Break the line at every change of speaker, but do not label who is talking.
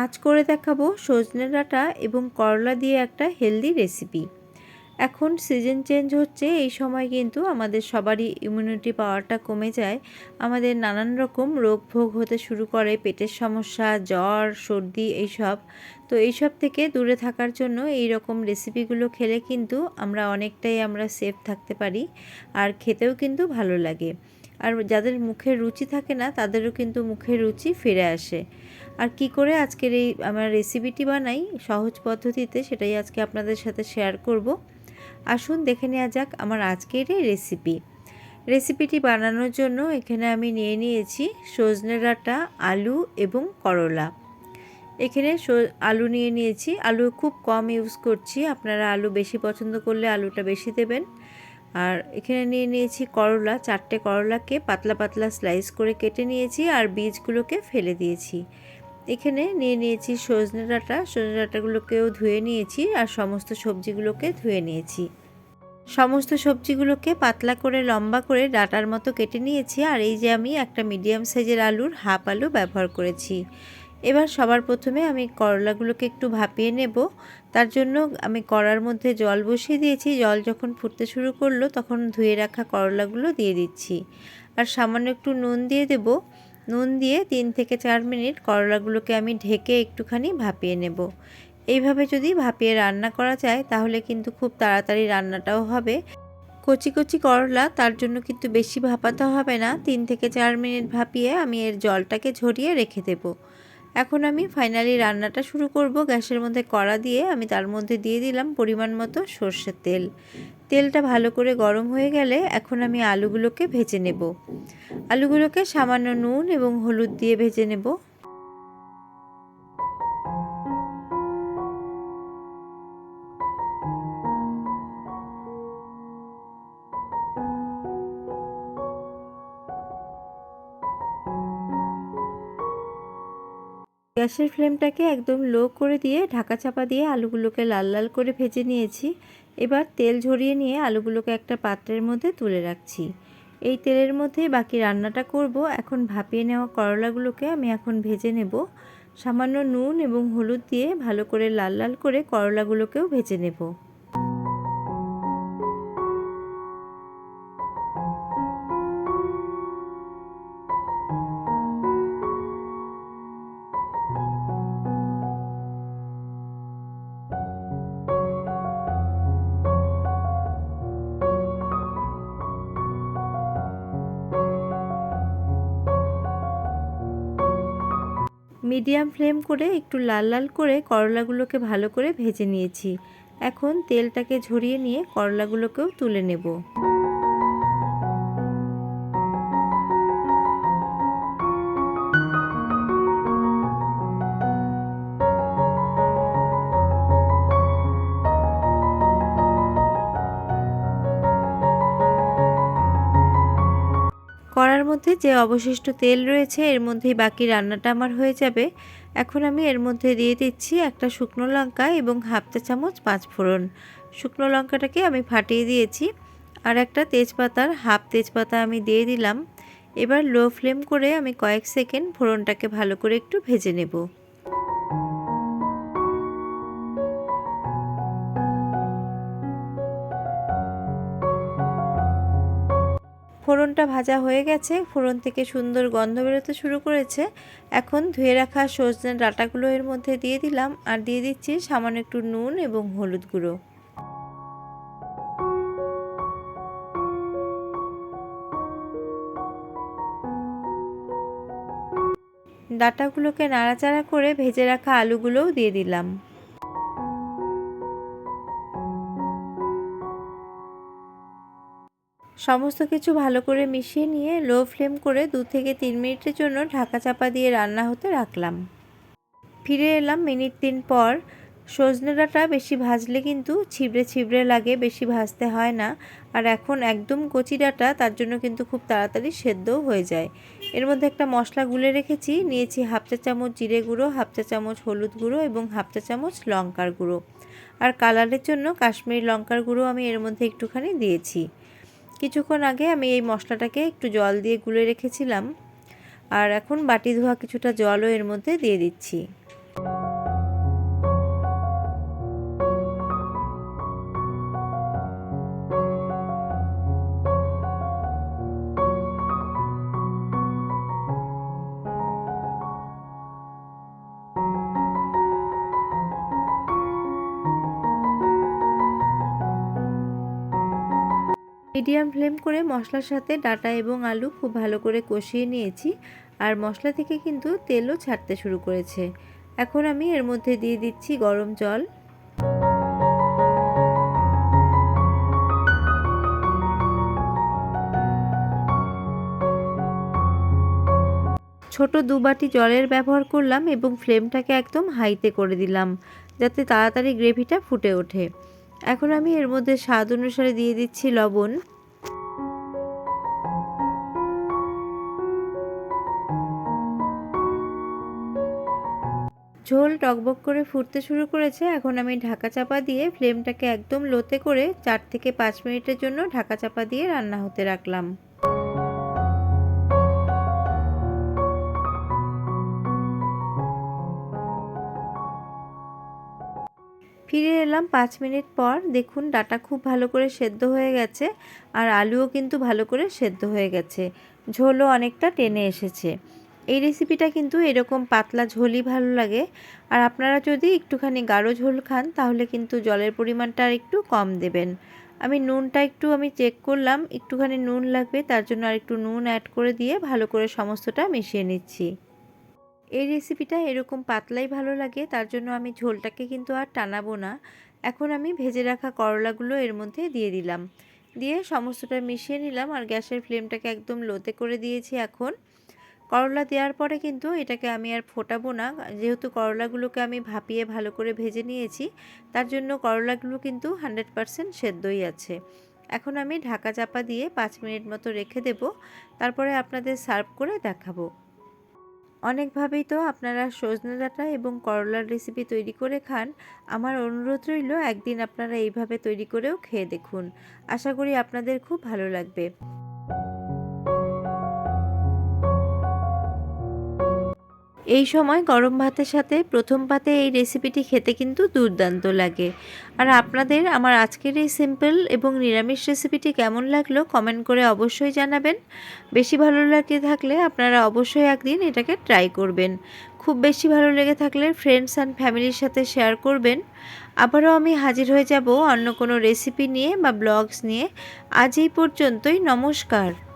আজ করে দেখাবো সজনে ডাঁটা এবং করলা দিয়ে একটা হেলদি রেসিপি এখন সিজন চেঞ্জ হচ্ছে, এই সময় কিন্তু আমাদের সবারই ইমিউনিটি পাওয়ারটা কমে যায়। আমাদের নানান রকম রোগ ভোগ হতে শুরু করে, পেটের সমস্যা, জ্বর, সর্দি এইসব। তো এইসব থেকে দূরে থাকার জন্য এই রকম রেসিপিগুলো খেলে কিন্তু আমরা অনেকটাই আমরা সেফ থাকতে পারি আর খেতেও কিন্তু ভালো লাগে। আর যাদের মুখের রুচি থাকে না, তাদেরও কিন্তু মুখের রুচি ফিরে আসে। আর কি করে আজকের এই আমার রেসিপিটি বানাই? সহজ পদ্ধতিতে সেটাই আজকে আপনাদের সাথে শেয়ার করব। আসুন দেখে নেওয়া যাক আমার আজকের এই রেসিপি রেসিপিটি বানানোর জন্য এখানে আমি নিয়ে নিয়েছি সজনে ডাঁটা, আলু এবং করলা। এখানে আলু নিয়ে নিয়েছি। আলু খুব কম ইউজ করছি। আপনারা আলু বেশি পছন্দ করলে আলুটা বেশি দেবেন। আর এখানে নিয়ে নিয়েছি করলা। চারটে করলাকে পাতলা পাতলা স্লাইস করে কেটে নিয়েছি আর বীজগুলোকে ফেলে দিয়েছি। এখানে নিয়ে নিয়েছি সজনে ডাঁটা। সজনে ডাঁটাগুলোকেও ধুয়ে নিয়েছি আর সমস্ত সবজিগুলোকে ধুয়ে নিয়েছি। সমস্ত সবজিগুলোকে পাতলা করে লম্বা করে ডাটার মতো কেটে নিয়েছি আর এই যে আমি একটা মিডিয়াম সাইজের আলুর হাফ আলু ব্যবহার করেছি। এবার সবার প্রথমে আমি করলাগুলোকে একটু ভাপিয়ে নেব। তার জন্য আমি কড়ার মধ্যে জল বসিয়ে দিয়েছি। জল যখন ফুটতে শুরু করল তখন ধুয়ে রাখা করলাগুলো দিয়ে দিচ্ছি। আর সামান্য একটু নুন দিয়ে দেব। নুন দিয়ে তিন থেকে চার মিনিট করলাগুলোকে আমি ঢেকে একটুখানি ভাপিয়ে নেব। এইভাবে যদি ভাপিয়ে রান্না করা যায়, তাহলে কিন্তু খুব তাড়াতাড়ি রান্নাটাও হবে। কচি কচি করলা, তার জন্য কিন্তু বেশি ভাপাতে হবে না। তিন থেকে চার মিনিট ভাপিয়ে আমি এর জলটাকে ঝরিয়ে রেখে দেবো। এখন আমি ফাইনালি রান্নাটা শুরু করব। গ্যাসের মধ্যে কড়া দিয়ে আমি তার মধ্যে দিয়ে দিলাম পরিমাণ মতো সর্ষের তেল। তেলটা ভালো করে গরম হয়ে গেলে এখন আমি আলুগুলোকে ভেজে নেব। আলুগুলোকে সামান্য নুন এবং হলুদ দিয়ে ভেজে নেব। গ্যাসের ফ্লেমটাকে একদম লো করে দিয়ে ঢাকা চাপা দিয়ে আলুগুলোকে লাল লাল করে ভেজে নিয়েছি। এবার তেল ঝরিয়ে নিয়ে আলুগুলোকে একটা পাত্রের মধ্যে তুলে রাখছি। এই তেলের মধ্যেই বাকি রান্নাটা করব। এখন ভাপিয়ে নেওয়া করলাগুলোকে আমি এখন ভেজে নেব। সামান্য নুন এবং হলুদ দিয়ে ভালো করে লাল লাল করে করলাগুলোকেও ভেজে নেব। মিডিয়াম ফ্লেম করে একটু লাল লাল করে করলাগুলোকে ভালো করে ভেজে নিয়েছি। এখন তেলটাকে ঝরিয়ে নিয়ে করলাগুলোকেও তুলে নেব। কড়ার মধ্যে যে অবশিষ্ট তেল রয়েছে, এর মধ্যেই বাকি রান্নাটা আমার হয়ে যাবে। এখন আমি এর মধ্যে দিয়ে দিচ্ছি একটা শুকনো লঙ্কা এবং হাফ চা চামচ পাঁচ ফোড়ন। শুকনো লঙ্কাটাকে আমি ফাটিয়ে দিয়েছি আর একটা তেজপাতার হাফ তেজপাতা আমি দিয়ে দিলাম। এবার লো ফ্লেম করে আমি কয়েক সেকেন্ড ফোড়নটাকে ভালো করে একটু ভেজে নেব। ফোড়নটা ভাজা হয়ে গেছে। ফোড়ন থেকে সুন্দর গন্ধ বেরোতে শুরু করেছে। এখন ধুয়ে রাখা সজনে ডাটাগুলো এর মধ্যে দিয়ে দিলাম আর দিয়ে দিচ্ছি সামান্য একটু নুন এবং হলুদ গুঁড়ো। ডাটাগুলোকে নাড়াচাড়া করে ভেজে রাখা আলুগুলোও দিয়ে দিলাম। সমস্ত কিছু ভালো করে মিশিয়ে নিয়ে লো ফ্লেম করে দু থেকে তিন মিনিটের জন্য ঢাকা চাপা দিয়ে রান্না হতে রাখলাম। ফিরে এলাম মিনিট তিন পর। সজনে ডাঁটা বেশি ভাজলে কিন্তু ছিবড়ে ছিবড়ে লাগে, বেশি ভাজতে হয় না। আর এখন একদম কচি ডাঁটা, তার জন্য কিন্তু খুব তাড়াতাড়ি সেদ্ধও হয়ে যায়। এর মধ্যে একটা মশলা গুলে রেখেছি, নিয়েছি হাফ চা চামচ জিরে গুঁড়ো, হাফ চা চামচ হলুদ গুঁড়ো এবং হাফ চা চামচ লঙ্কার গুঁড়ো। আর কালারের জন্য কাশ্মীরি লঙ্কার গুঁড়ো আমি এর মধ্যে একটুখানি দিয়েছি। কিছুক্ষণ আগে আমি এই মশলাটাকে একটু জল দিয়ে গুলে রেখেছিলাম। আর এখন বাটি ধোয়া কিছুটা জলও এর মধ্যে দিয়ে দিচ্ছি। মিডিয়াম ফ্লেম করে মশলার সাথে ডাটা এবং আলু খুব ভালো করে কষিয়ে নিয়েছি আর মশলা থেকে কিন্তু তেলও ছাড়তে শুরু করেছে। এখন আমি এর মধ্যে দিয়ে দিচ্ছি গরম জল। ছোট দু বাটি জলের ব্যবহার করলাম এবং ফ্লেমটাকে একদম হাইতে করে দিলাম, যাতে তাড়াতাড়ি গ্রেভিটা ফুটে ওঠে। এখন আমি এর মধ্যে স্বাদ অনুসারে দিয়ে দিচ্ছি লবণ। ঝোল টকবক করে ফুটতে শুরু করেছে, এখন আমি ঢাকা চাপা দিয়ে ফ্লেমটাকে একদম লোতে করে চার থেকে পাঁচ মিনিটের জন্য ঢাকা চাপা দিয়ে রান্না হতে রাখলাম। ফিরে এলাম পাঁচ মিনিট পর, দেখুন ডাটা খুব ভালো করে সেদ্ধ হয়ে গেছে আর আলুও কিন্তু ভালো করে সেদ্ধ হয়ে গেছে। ঝোলও অনেকটা টেনে এসেছে। এই রেসিপিটা কিন্তু এরকম পাতলা ঝোলই ভালো লাগে। আর আপনারা যদি একটুখানি গাঢ় ঝোল খান, তাহলে কিন্তু জলের পরিমাণটা আর একটু কম দেবেন। আমি নুনটা একটু আমি চেক করলাম, একটুখানি নুন লাগবে, তার জন্য আর একটু নুন অ্যাড করে দিয়ে ভালো করে সমস্তটা মিশিয়ে নিচ্ছি। এই রেসিপিটা এরকম পাতলাই ভালো লাগে, তার জন্য আমি ঝোলটাকে কিন্তু আর টানাবো না। এখন আমি ভেজে রাখা করলাগুলো এর মধ্যে দিয়ে দিলাম। দিয়ে সমস্তটা মিশিয়ে নিলাম, আর গ্যাসের ফ্লেমটাকে একদম লোতে করে দিয়েছি এখন। করলা দেওয়ার পরে কিন্তু এটাকে আমি আর ফোটাবো না। যেহেতু করলাগুলোকে আমি ভাপিয়ে ভালো করে ভেজে নিয়েছি, তার জন্য করলাগুলো কিন্তু হান্ড্রেড পারসেন্ট সেদ্ধই আছে। এখন আমি ঢাকা চাপা দিয়ে পাঁচ মিনিট মতো রেখে দেব, তারপরে আপনাদের সার্ভ করে দেখাবো। অনেকভাবেই তো আপনারা সজনে ডাঁটা এবং করলার রেসিপি তৈরি করে খান, আমার অনুরোধ রইল একদিন আপনারা এইভাবে তৈরি করেও খেয়ে দেখুন। আশা করি আপনাদের খুব ভালো লাগবে। এই সময় গরম ভাতের সাথে প্রথম পাতে এই রেসিপিটি খেতে কিন্তু দুর্দান্ত লাগে। আর আপনাদের আমার আজকের এই সিম্পল এবং নিরামিষ রেসিপিটি কেমন লাগল কমেন্ট করে অবশ্যই জানাবেন। বেশি ভালো লাগে থাকলে আপনারা অবশ্যই একদিন এটাকে ট্রাই করবেন। খুব বেশি ভালো লেগে থাকলে ফ্রেন্ডস অ্যান্ড ফ্যামিলির সাথে শেয়ার করবেন। আবারও আমি হাজির হয়ে যাব অন্য কোনো রেসিপি নিয়ে বা ব্লগস নিয়ে। আজ এই পর্যন্তই, নমস্কার।